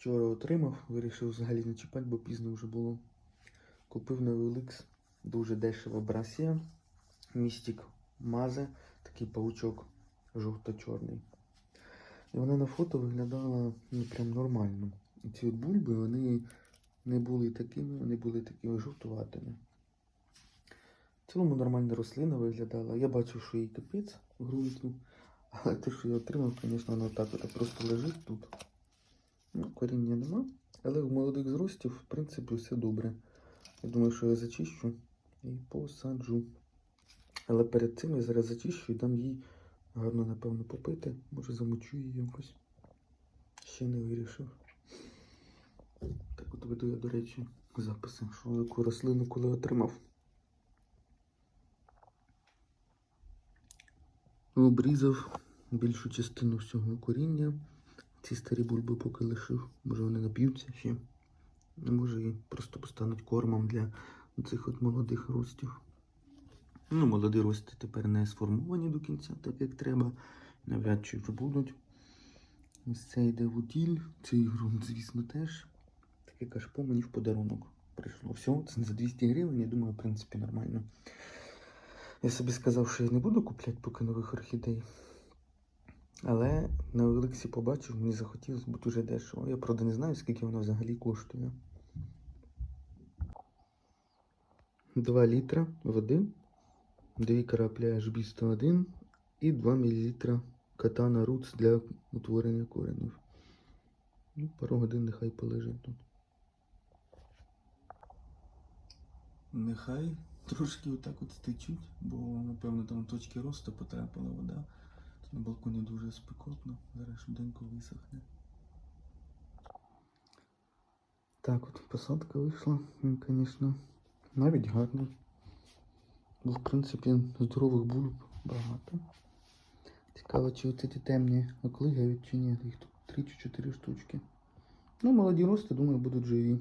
Вчора отримав, вирішив взагалі не чіпати, бо пізно вже було. Купив на OLX дуже дешево брасія. Містік мазе, такий паучок жовто-чорний. І вона на фото виглядала ну, прям нормально. І ці от бульби, вони не були такими, вони були такими жовтуватими. В цілому нормальна рослина виглядала. Я бачив, що їй капець ґрунту. Але те, що я отримав, звісно, воно так от просто лежить тут. Коріння нема. Але у молодих зростів, в принципі, все добре. Я думаю, що я зачищу і посаджу. Але перед цим я зараз зачищу і дам їй гарно, напевно, попити. Може замочу її якось. Ще не вирішив. Так от веду я, до речі, записи, що яку рослину коли отримав. Обрізав більшу частину всього коріння. Ці старі бульби поки лишив. Може вони нап'ються ще. Може і просто постануть кормом для цих молодих ростів. Ну, молоді рости тепер не сформовані до кінця, так як треба. Навряд чи вже будуть. Ось це йде в утіль. Цей ґрунт, звісно, теж. Таке кашпо мені в подарунок прийшло. Все, це за 200 гривень, я думаю, в принципі, нормально. Я собі сказав, що я не буду купляти поки нових орхідей. Але на Олексі побачив, мені захотілося бути вже дешево. Я правда не знаю, скільки воно взагалі коштує. 2 літра води, 2 краплі HB101 і 2 мл катана Roots для утворення коренів. Ну, пару годин нехай полежить тут. Нехай трошки отак от стечуть, бо напевно там точки росту потрапила вода. На балконі дуже спекотно, зараз швиденько висохне. Так от посадка вийшла, він, звісно, навіть гарно. Бо, в принципі, здорових бульб багато. Цікаво, чи ці темні оклигають чи ні. Їх тут 3 чи 4 штучки. Ну, молоді рости, думаю, будуть живі.